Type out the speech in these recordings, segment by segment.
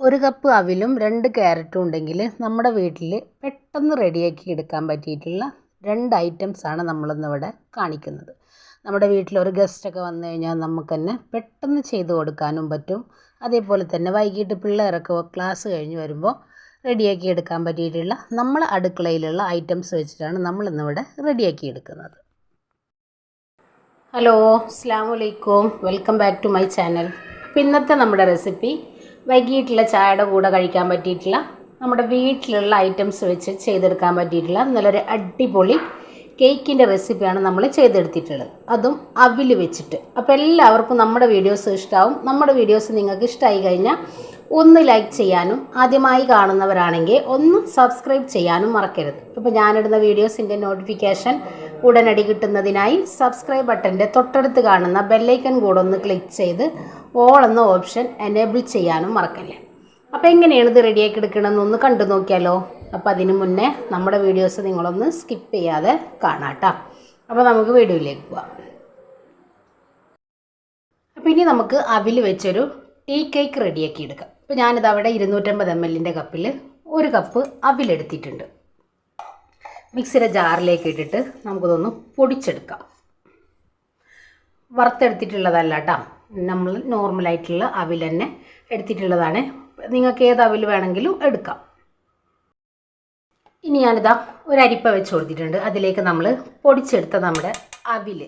ഒരു കപ്പ് അവിലും രണ്ട് ക്യാരറ്റും ഉണ്ടെങ്കിൽ നമ്മുടെ വീട്ടിൽ പെട്ടെന്ന് റെഡിയാക്കി എടുക്കാൻ പറ്റിയിട്ടുള്ള രണ്ട് ഐറ്റംസാണ് നമ്മളിന്നിവിടെ കാണിക്കുന്നത്. നമ്മുടെ വീട്ടിൽ ഒരു ഗസ്റ്റൊക്കെ വന്നു കഴിഞ്ഞാൽ നമുക്ക് തന്നെ പെട്ടെന്ന് ചെയ്ത് കൊടുക്കാനും പറ്റും. അതേപോലെ തന്നെ വൈകിട്ട് പിള്ളേരൊക്കെ ക്ലാസ് കഴിഞ്ഞ് വരുമ്പോൾ റെഡിയാക്കി എടുക്കാൻ പറ്റിയിട്ടുള്ള നമ്മൾ അടുക്കളയിലുള്ള ഐറ്റംസ് വെച്ചിട്ടാണ് നമ്മളിന്നിവിടെ റെഡിയാക്കി എടുക്കുന്നത്. ഹലോ അസ്സാം വലൈക്കും welcome back to my channel ഇന്നത്തെ നമ്മുടെ റെസിപ്പി വൈകിട്ടുള്ള ചായയുടെ കൂടെ കഴിക്കാൻ പറ്റിയിട്ടുള്ള നമ്മുടെ വീട്ടിലുള്ള ഐറ്റംസ് വെച്ച് ചെയ്തെടുക്കാൻ പറ്റിയിട്ടുള്ള നല്ലൊരു അടിപൊളി കേക്കിന്റെ റെസിപ്പിയാണ് നമ്മൾ ചെയ്തെടുത്തിട്ടുള്ളത്. അതും അവിൽ വെച്ചിട്ട്. അപ്പോൾ എല്ലാവർക്കും നമ്മുടെ വീഡിയോസ് ഇഷ്ടമാവും നമ്മുടെ വീഡിയോസ് നിങ്ങൾക്ക് ഇഷ്ടമായി കഴിഞ്ഞാൽ ഒന്ന് ലൈക്ക് ചെയ്യാനും ആദ്യമായി കാണുന്നവരാണെങ്കിൽ ഒന്ന് സബ്സ്ക്രൈബ് ചെയ്യാനും മറക്കരുത്. അപ്പോൾ ഞാനിടുന്ന വീഡിയോസിന്റെ നോട്ടിഫിക്കേഷൻ ഉടനടി കിട്ടുന്നതിനായി സബ്സ്ക്രൈബ് ബട്ടന്റെ തൊട്ടടുത്ത് കാണുന്ന ബെല്ലൈക്കൺ കൂടെ ഒന്ന് ക്ലിക്ക് ചെയ്ത് ഓൾ എന്ന ഓപ്ഷൻ എനേബിൾ ചെയ്യാനും മറക്കല്ലേ. അപ്പോൾ എങ്ങനെയാണ് ഇത് റെഡിയാക്കി എടുക്കണമെന്ന് ഒന്ന് കണ്ടു നോക്കിയാലോ. അപ്പോൾ അതിന് മുന്നേ നമ്മുടെ വീഡിയോസ് നിങ്ങളൊന്ന് സ്കിപ്പ് ചെയ്യാതെ കാണാട്ടോ. അപ്പോൾ നമുക്ക് വീഡിയോയിലേക്ക് പോവാം. അപ്പോൾ ഇനി നമുക്ക് അവിൽ വെച്ചൊരു ടീ കേക്ക് റെഡിയാക്കി എടുക്കാം. അപ്പോൾ ഞാനിത് അവിടെ ഇരുന്നൂറ്റമ്പത് എം എല്ലിന്റെ കപ്പിൽ ഒരു കപ്പ് അവിലെടുത്തിട്ടുണ്ട്. മിക്സിയുടെ ജാറിലേക്ക് ഇട്ടിട്ട് നമുക്കിതൊന്ന് പൊടിച്ചെടുക്കാം. വറുത്തെടുത്തിട്ടുള്ളതല്ല കേട്ടോ. നമ്മൾ നോർമലായിട്ടുള്ള അവിൽ തന്നെ എടുത്തിട്ടുള്ളതാണ്. നിങ്ങൾക്ക് ഏത് അവിൽ വേണമെങ്കിലും എടുക്കാം. ഇനി ഞാനിതാ ഒരു അരിപ്പ വെച്ച് കൊടുത്തിട്ടുണ്ട്. അതിലേക്ക് നമ്മൾ പൊടിച്ചെടുത്ത നമ്മുടെ അവിൽ.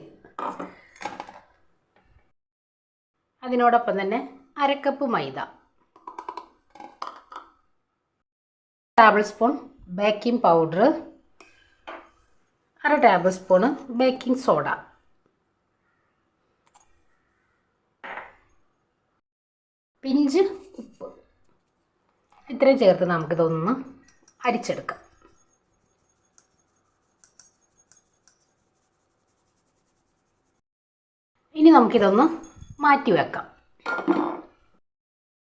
അതിനോടൊപ്പം തന്നെ അരക്കപ്പ് മൈദ. ടേബിൾ സ്പൂൺ ബേക്കിംഗ് പൗഡർ അര tablespoon baking soda pinch ഉപ്പ്. ഇത്രയും ചേർത്ത് നമുക്കിതൊന്ന് അരിച്ചെടുക്കാം. ഇനി നമുക്കിതൊന്ന് മാറ്റി വെക്കാം.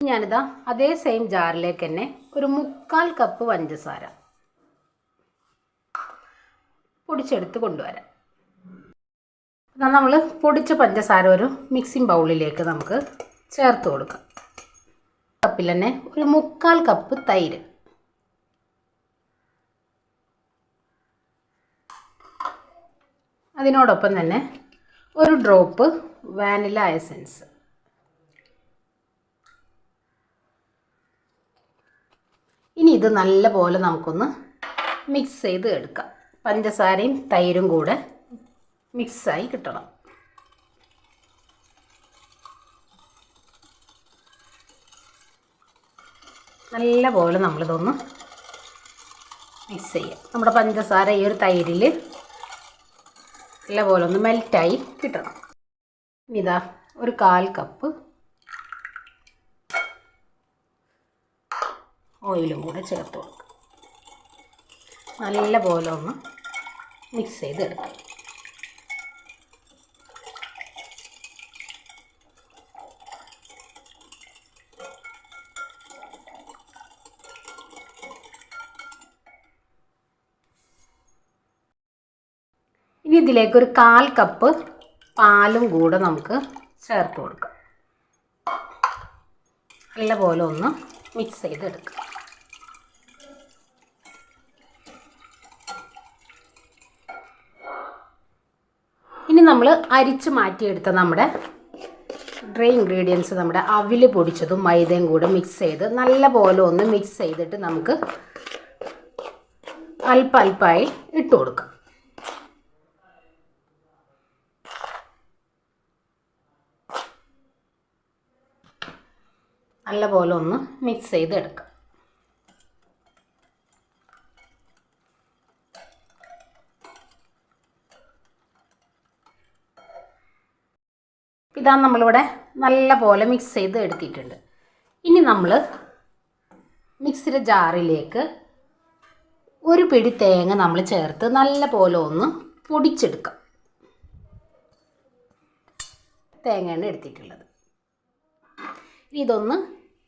ഞാനിതാ അതേ സെയിം ജാറിലേക്ക് തന്നെ ഒരു മുക്കാൽ കപ്പ് പഞ്ചസാര. പൊടിച്ചെടുത്ത് കൊണ്ടുവരാം. നമ്മൾ പൊടിച്ച പഞ്ചസാര ഒരു മിക്സിംഗ് ബൗളിലേക്ക് നമുക്ക് ചേർത്ത് കൊടുക്കാം. കപ്പിൽ തന്നെ ഒരു മുക്കാൽ കപ്പ് തൈര്. അതിനോടൊപ്പം തന്നെ ഒരു ഡ്രോപ്പ് വാനില എസൻസ് ഇനി ഇത് നല്ലപോലെ നമുക്കൊന്ന് മിക്സ് ചെയ്ത് എടുക്കാം. പഞ്ചസാരയും തൈരും കൂടെ മിക്സായി കിട്ടണം. നല്ല പോലെ നമ്മളിതൊന്ന് മിക്സ് ചെയ്യാം. നമ്മുടെ പഞ്ചസാര ഈ ഒരു തൈരിൽ നല്ല പോലെ ഒന്ന് മെൽറ്റായി കിട്ടണം. ഇതാ ഒരു കാൽ കപ്പ് ഓയിലും കൂടെ ചേർത്ത് കൊടുക്കുക നല്ല പോലെ ഒന്ന് മിക്സ് ചെയ്തെടുക്കാം. ഇനി ഇതിലേക്ക് ഒരു കാൽ കപ്പ് പാലും കൂടെ നമുക്ക് ചേർത്ത് കൊടുക്കാം. നല്ലപോലെ ഒന്ന് മിക്സ് ചെയ്തെടുക്കുക നമ്മൾ അരിച്ച് മാറ്റിയെടുത്ത നമ്മുടെ ഡ്രൈ ഇൻഗ്രീഡിയൻസ് നമ്മുടെ അവിൽ പൊടിച്ചതും മൈദയും കൂടെ മിക്സ് ചെയ്ത് നല്ല പോലെ ഒന്ന് മിക്സ് ചെയ്തിട്ട് നമുക്ക് അല്പ അല്പമായി ഇട്ട് കൊടുക്കാം. നല്ല പോലെ ഒന്ന് മിക്സ് ചെയ്ത് ഇതാ നമ്മളിവിടെ നല്ല പോലെ മിക്സ് ചെയ്ത് എടുത്തിട്ടുണ്ട്. ഇനി നമ്മൾ മിക്സിയുടെ ജാറിലേക്ക് ഒരു പിടി തേങ്ങ നമ്മൾ ചേർത്ത് നല്ല പോലെ ഒന്ന് പൊടിച്ചെടുക്കാം. തേങ്ങയാണ് എടുത്തിട്ടുള്ളത്. ഇതൊന്ന്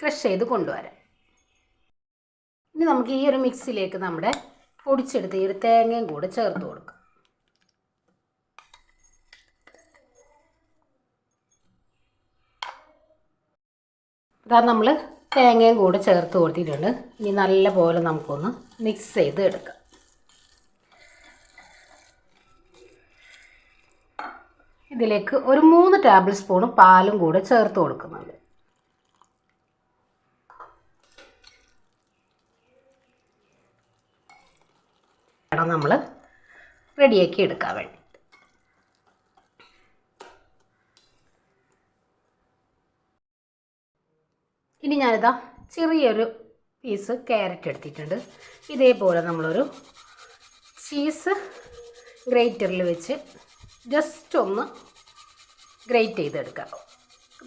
ക്രഷ് ചെയ്ത് കൊണ്ടുവരാം. ഇനി നമുക്ക് ഈ ഒരു മിക്സിലേക്ക് നമ്മുടെ പൊടിച്ചെടുത്ത് ഈ ഒരു തേങ്ങയും കൂടെ ചേർത്ത് കൊടുക്കാം. ഇതാ നമ്മൾ തേങ്ങയും കൂടെ ചേർത്ത് കൊടുത്തിട്ടുണ്ട്. ഇനി നല്ല പോലെ നമുക്കൊന്ന് മിക്സ് ചെയ്ത് എടുക്കാം. ഇതിലേക്ക് ഒരു മൂന്ന് ടേബിൾ സ്പൂൺ പാലും കൂടെ ചേർത്ത് കൊടുക്കുന്നുണ്ട്. നമ്മൾ റെഡിയാക്കി എടുക്കാൻ വേണ്ടി ഇനി ഞാനിതാ ചെറിയൊരു പീസ് ക്യാരറ്റ് എടുത്തിട്ടുണ്ട്. ഇതേപോലെ നമ്മളൊരു ചീസ് ഗ്രേറ്ററിൽ വെച്ച് ജസ്റ്റ് ഒന്ന് ഗ്രേറ്റ് ചെയ്തെടുക്കാം.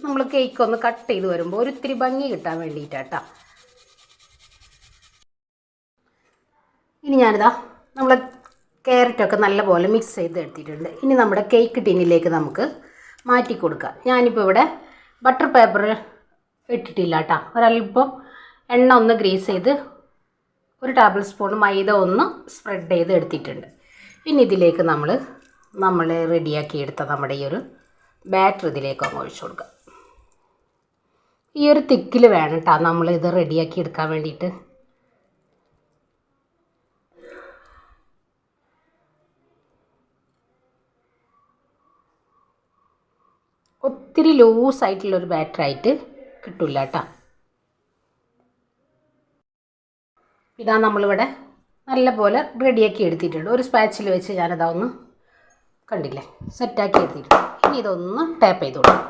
നമ്മൾ കേക്ക് ഒന്ന് കട്ട് ചെയ്ത് വരുമ്പോൾ ഒരിത്തിരി ഭംഗി കിട്ടാൻ വേണ്ടിയിട്ടാട്ടോ. ഇനി ഞാനിതാ നമ്മൾ ക്യാരറ്റൊക്കെ നല്ലപോലെ മിക്സ് ചെയ്ത് എടുത്തിട്ടുണ്ട് ഇനി നമ്മുടെ കേക്ക് ടിന്നിലേക്ക് നമുക്ക് മാറ്റി കൊടുക്കാം ഞാനിപ്പോൾ ഇവിടെ ബട്ടർ പേപ്പർ ഇട്ടിട്ടില്ല കേട്ടോ ഒരല്പം എണ്ണ ഒന്ന് ഗ്രീസ് ചെയ്ത് ഒരു ടേബിൾ സ്പൂൺ മൈദ ഒന്ന് സ്പ്രെഡ് ചെയ്ത് എടുത്തിട്ടുണ്ട്. ഇനി ഇതിലേക്ക് നമ്മൾ നമ്മൾ റെഡിയാക്കി എടുത്ത നമ്മുടെ ഈ ഒരു ബാറ്റർ ഇതിലേക്ക് അങ്ങ് ഒഴിച്ചു കൊടുക്കുക ഈ ഒരു തിക്കിൽ വേണം കേട്ടോ നമ്മൾ ഇത് റെഡിയാക്കി എടുക്കാൻ വേണ്ടിയിട്ട്. ഒത്തിരി ലൂസായിട്ടുള്ളൊരു ബാറ്ററായിട്ട് കിട്ടില്ല കേട്ടോ ഇതാ നമ്മളിവിടെ നല്ല പോലെ റെഡിയാക്കി എടുത്തിട്ടുണ്ട്. ഒരു സ്പാച്ചിൽ വെച്ച് ഞാനതാ ഒന്ന് കണ്ടില്ലേ സെറ്റാക്കി എടുത്തിട്ടുണ്ട്. ഇനി ഇതൊന്ന് ടാപ്പ് ചെയ്ത് കൊടുക്കും.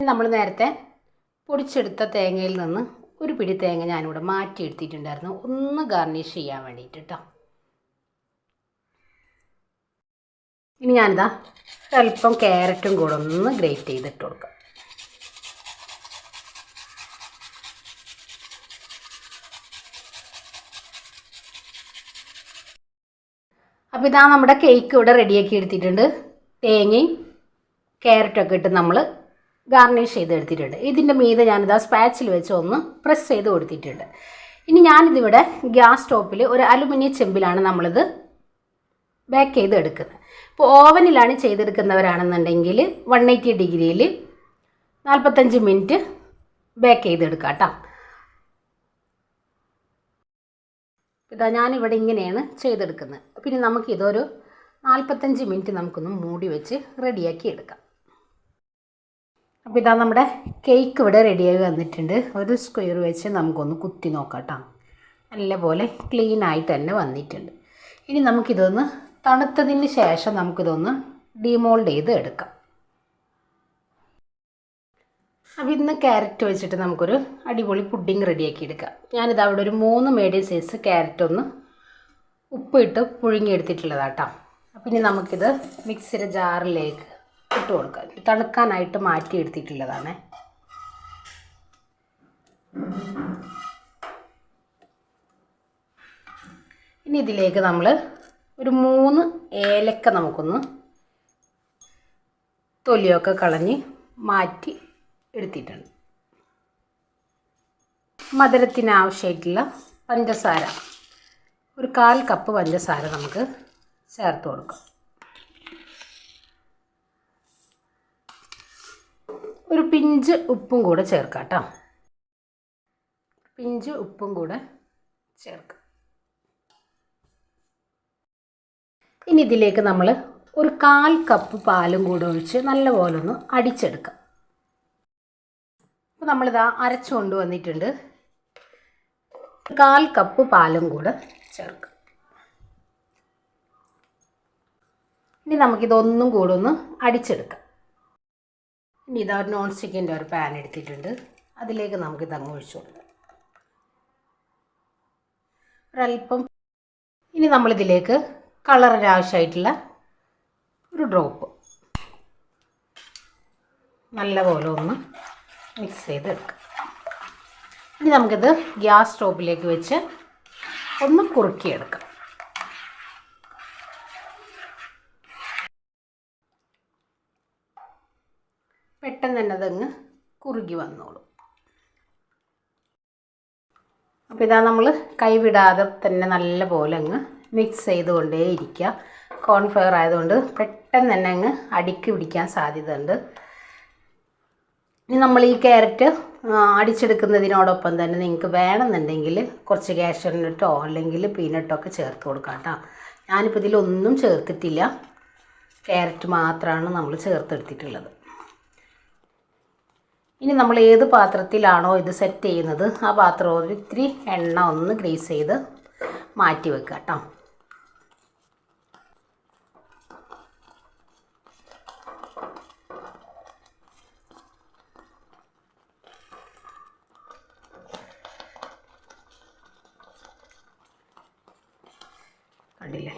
നമ്മൾ നേരത്തെ പൊടിച്ചെടുത്ത തേങ്ങയിൽ നിന്ന് ഒരു പിടി തേങ്ങ ഞാനിവിടെ മാറ്റി എടുത്തിട്ടുണ്ടായിരുന്നു. ഒന്ന് ഗാർണിഷ് ചെയ്യാൻ വേണ്ടിയിട്ട് കേട്ടോ ഇനി ഞാനിതാ അല്പം ക്യാരറ്റും കൂടെ ഒന്ന് ഗ്രേറ്റ് ചെയ്തിട്ട് കൊടുക്കാം. അപ്പോൾ ഇതാ നമ്മുടെ കേക്ക് ഇവിടെ റെഡിയാക്കി എടുത്തിട്ടുണ്ട്. തേങ്ങയും ക്യാരറ്റൊക്കെ ഇട്ട് നമ്മൾ ഗാർണിഷ് ചെയ്ത് എടുത്തിട്ടുണ്ട്. ഇതിന്റെ മീതെ ഞാനിതാ സ്പാച്ചിൽ വെച്ച് ഒന്ന് പ്രസ് ചെയ്ത് കൊടുത്തിട്ടുണ്ട്. ഇനി ഞാനിതിവിടെ ഗ്യാസ് സ്റ്റോപ്പിൽ ഒരു അലുമിനിയം ചെമ്പിലാണ് നമ്മളിത് ബേക്ക് ചെയ്ത് എടുക്കുന്നത് ഇപ്പോൾ ഓവനിലാണ് ചെയ്തെടുക്കുന്നവരാണെന്നുണ്ടെങ്കിൽ വൺ എയ്റ്റി ഡിഗ്രിയിൽ നാൽപ്പത്തഞ്ച് മിനിറ്റ് ബേക്ക് ചെയ്തെടുക്കാം കേട്ടോ. ഇതാ ഞാനിവിടെ ഇങ്ങനെയാണ് ചെയ്തെടുക്കുന്നത്. പിന്നെ നമുക്ക് ഇതൊരു നാൽപ്പത്തഞ്ച് മിനിറ്റ് നമുക്കൊന്ന് മൂടി വെച്ച് റെഡിയാക്കി എടുക്കാം. അപ്പോൾ ഇതാ നമ്മുടെ കേക്ക് ഇവിടെ റെഡിയായി വന്നിട്ടുണ്ട്. ഒരു സ്ക്വയർ വെച്ച് നമുക്കൊന്ന് കുത്തി നോക്കാം കേട്ടോ. നല്ലപോലെ ക്ലീൻ ആയിട്ട് തന്നെ വന്നിട്ടുണ്ട്. ഇനി നമുക്കിതൊന്ന് തണുത്തതിന് ശേഷം നമുക്കിതൊന്ന് ഡിമോൾഡ് ചെയ്ത് എടുക്കാം. അപ്പോൾ ഇന്ന് ക്യാരറ്റ് വെച്ചിട്ട് നമുക്കൊരു അടിപൊളി പുഡിങ് റെഡിയാക്കി എടുക്കാം. ഞാനിത് അവിടെ ഒരു മൂന്ന് മീഡിയം സൈസ് ക്യാരറ്റ് ഒന്ന് ഉപ്പിട്ട് പുഴുങ്ങിയെടുത്തിട്ടുള്ളതാട്ടോ. അപ്പം ഇനി നമുക്കിത് മിക്സിയുടെ ജാറിലേക്ക് ഇട്ട് കൊടുക്കാം. തണുക്കാനായിട്ട് മാറ്റി എടുത്തിട്ടുള്ളതാണ് ഇനി ഇതിലേക്ക് നമ്മൾ ഒരു മൂന്ന് ഏലക്ക നമുക്കൊന്ന് തൊലിയൊക്കെ കളഞ്ഞ് മാറ്റി എടുത്തിട്ടുണ്ട്. മധുരത്തിന് ആവശ്യമായിട്ടുള്ള പഞ്ചസാര. ഒരു കാൽ കപ്പ് പഞ്ചസാര നമുക്ക് ചേർത്ത് കൊടുക്കാം. ഒരു പിഞ്ച് ഉപ്പും കൂടെ ചേർക്കാം കേട്ടോ. പിഞ്ച് ഉപ്പും കൂടെ ചേർക്കാം. ഇനി ഇതിലേക്ക് നമ്മൾ ഒരു കാൽ കപ്പ് പാലും കൂടെ ഒഴിച്ച് നല്ലപോലെ ഒന്ന് അടിച്ചെടുക്കാം. അപ്പോൾ നമ്മളിതാ അരച്ചു കൊണ്ടുവന്നിട്ടുണ്ട് കാൽ കപ്പ് പാലും കൂടെ ചേർക്കാം. ഇനി നമുക്കിതൊന്നും കൂടെ ഒന്ന് അടിച്ചെടുക്കാം. ഇനി ഇതാ നോൺ സ്റ്റിക്കിന്റെ ഒരു പാൻ എടുത്തിട്ടുണ്ട്. അതിലേക്ക് നമുക്കിത് അങ്ങ് ഒഴിച്ചു കൊടുക്കാം. ഒരല്പം ഇനി നമ്മളിതിലേക്ക് കളറിന് ആവശ്യമായിട്ടുള്ള ഒരു ഡ്രോപ്പ് നല്ലപോലെ ഒന്ന് മിക്സ് ചെയ്തെടുക്കാം. ഇനി നമുക്കിത് ഗ്യാസ് സ്റ്റോപ്പിലേക്ക് വെച്ച് ഒന്ന് കുറുക്കിയെടുക്കാം. പെട്ടെന്ന് തന്നെ അതങ്ങ് കുറുകി വന്നോളും. അപ്പോൾ ഇതാ നമ്മൾ കൈവിടാതെ തന്നെ നല്ല പോലെ അങ്ങ് മിക്സ് ചെയ്തുകൊണ്ടേ ഇരിക്കുക കോൺഫ്ലവർ ആയതുകൊണ്ട് പെട്ടെന്ന് തന്നെ അങ്ങ് അടിക്ക് പിടിക്കാൻ സാധ്യതയുണ്ട്. ഇനി നമ്മൾ ഈ ക്യാരറ്റ് അടിച്ചെടുക്കുന്നതിനോടൊപ്പം തന്നെ നിങ്ങൾക്ക് വേണമെന്നുണ്ടെങ്കിൽ കുറച്ച് കാഷ്യനട്ടോ അല്ലെങ്കിൽ പീനട്ടോ ഒക്കെ ചേർത്ത് കൊടുക്കാം കേട്ടോ. ഞാനിപ്പോൾ ഇതിലൊന്നും ചേർത്തിട്ടില്ല. ക്യാരറ്റ് മാത്രമാണ് നമ്മൾ ചേർത്തെടുത്തിട്ടുള്ളത്. ഇനി നമ്മൾ ഏത് പാത്രത്തിലാണോ ഇത് സെറ്റ് ചെയ്യുന്നത് ആ പാത്രം ഒരു ഇത്തിരി എണ്ണ ഒന്ന് ഗ്രീസ് ചെയ്ത് മാറ്റി വെക്കുക കേട്ടോ. കണ്ടില്ലേ?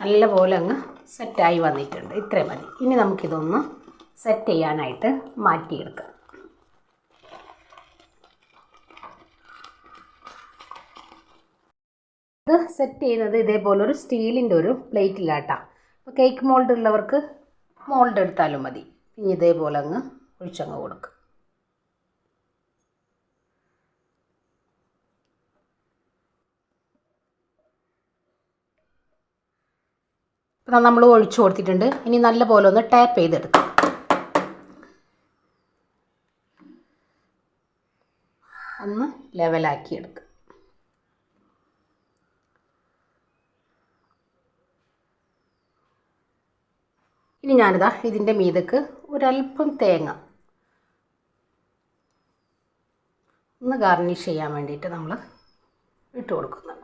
നല്ലപോലെ അങ്ങ് സെറ്റായി വന്നിട്ടുണ്ട്. ഇത്രയും മതി. ഇനി നമുക്കിതൊന്ന് സെറ്റ് ചെയ്യാനായിട്ട് മാറ്റിയെടുക്കാം. ഇത് സെറ്റ് ചെയ്യുന്നത് ഇതേപോലെ ഒരു സ്റ്റീലിന്റെ ഒരു പ്ലേറ്റിലാട്ടാം. അപ്പോൾ കേക്ക് മോൾഡ് ഉള്ളവർക്ക് മോൾഡ് എടുത്താലും മതി. ഇനി ഇതേപോലെ അങ്ങ് ഒഴിച്ചങ്ങ് കൊടുക്കുക ഇപ്പം നമ്മൾ ഒഴിച്ചു കൊടുത്തിട്ടുണ്ട്. ഇനി നല്ല പോലെ ഒന്ന് ടാപ്പ് ചെയ്തെടുക്കാം. ഒന്ന് ലെവലാക്കി എടുക്കുക ഇനി ഞാനിതാ ഇതിന്റെ മീതക്ക് ഒരല്പം തേങ്ങ ഒന്ന് ഗാർണിഷ് ചെയ്യാൻ വേണ്ടിയിട്ട് നമ്മൾ ഇട്ട് കൊടുക്കുന്നുണ്ട്.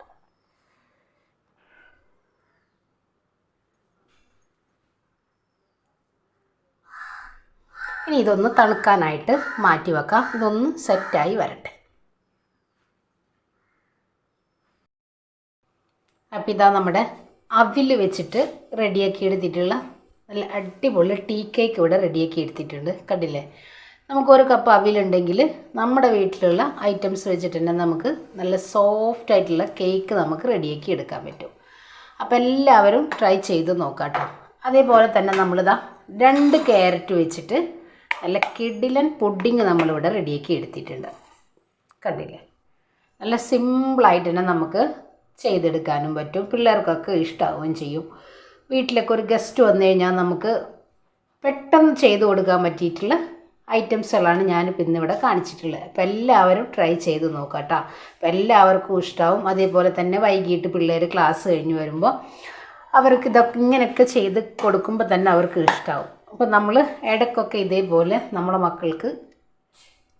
ഇനി ഇതൊന്ന് തണുക്കാനായിട്ട് മാറ്റി വെക്കാം. ഇതൊന്ന് സെറ്റായി വരട്ടെ. അപ്പോൾ ഇതാ നമ്മുടെ അവിൽ വെച്ചിട്ട് റെഡിയാക്കി എടുത്തിട്ടുള്ള നല്ല അടിപൊളി ടീ കേക്ക് ഇവിടെ റെഡിയാക്കി എടുത്തിട്ടുണ്ട്. കണ്ടില്ലേ? നമുക്ക് ഒരു കപ്പ് അവിലുണ്ടെങ്കിൽ നമ്മുടെ വീട്ടിലുള്ള ഐറ്റംസ് വെച്ചിട്ട് തന്നെ നമുക്ക് നല്ല സോഫ്റ്റ് ആയിട്ടുള്ള കേക്ക് നമുക്ക് റെഡിയാക്കി എടുക്കാൻ പറ്റും. അപ്പോൾ എല്ലാവരും ട്രൈ ചെയ്ത് നോക്കാം കേട്ടോ അതേപോലെ തന്നെ നമ്മളിതാ രണ്ട് ക്യാരറ്റ് വെച്ചിട്ട് നല്ല കിഡിലൻ പുഡിങ് നമ്മളിവിടെ റെഡിയാക്കി എടുത്തിട്ടുണ്ട്. കണ്ടില്ലേ? നല്ല സിമ്പിളായിട്ട് തന്നെ നമുക്ക് ചെയ്തെടുക്കാനും പറ്റും. പിള്ളേർക്കൊക്കെ ഇഷ്ടമാവുകയും ചെയ്യും. വീട്ടിലൊക്കെ ഒരു ഗസ്റ്റ് വന്നു കഴിഞ്ഞാൽ നമുക്ക് പെട്ടെന്ന് ചെയ്ത് കൊടുക്കാൻ പറ്റിയിട്ടുള്ള ഐറ്റംസുകളാണ് ഞാനിപ്പോൾ ഇന്നിവിടെ കാണിച്ചിട്ടുള്ളത്. അപ്പോൾ എല്ലാവരും ട്രൈ ചെയ്ത് നോക്കാം കേട്ടോ. അപ്പോൾ എല്ലാവർക്കും ഇഷ്ടമാവും അതേപോലെ തന്നെ വൈകിട്ട് പിള്ളേർ ക്ലാസ് കഴിഞ്ഞ് വരുമ്പോൾ അവർക്ക് ഇതൊക്കെ ഇങ്ങനെയൊക്കെ ചെയ്ത് കൊടുക്കുമ്പോൾ തന്നെ അവർക്ക് ഇഷ്ടമാവും അപ്പോൾ നമ്മൾ ഇടയ്ക്കൊക്കെ ഇതേപോലെ നമ്മുടെ മക്കൾക്ക്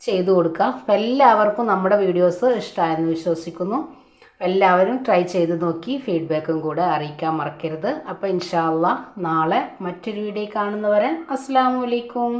ചെയ്തു കൊടുക്കുക അപ്പോൾ എല്ലാവർക്കും നമ്മുടെ വീഡിയോസ് ഇഷ്ടമായെന്ന് വിശ്വസിക്കുന്നു. എല്ലാവരും ട്രൈ ചെയ്ത് നോക്കി ഫീഡ്ബാക്കും കൂടെ അറിയിക്കാൻ മറക്കരുത്. അപ്പോൾ ഇൻഷാല്ല നാളെ മറ്റൊരു വീഡിയോ കാണുന്നവരെ അസ്സാം വലൈക്കും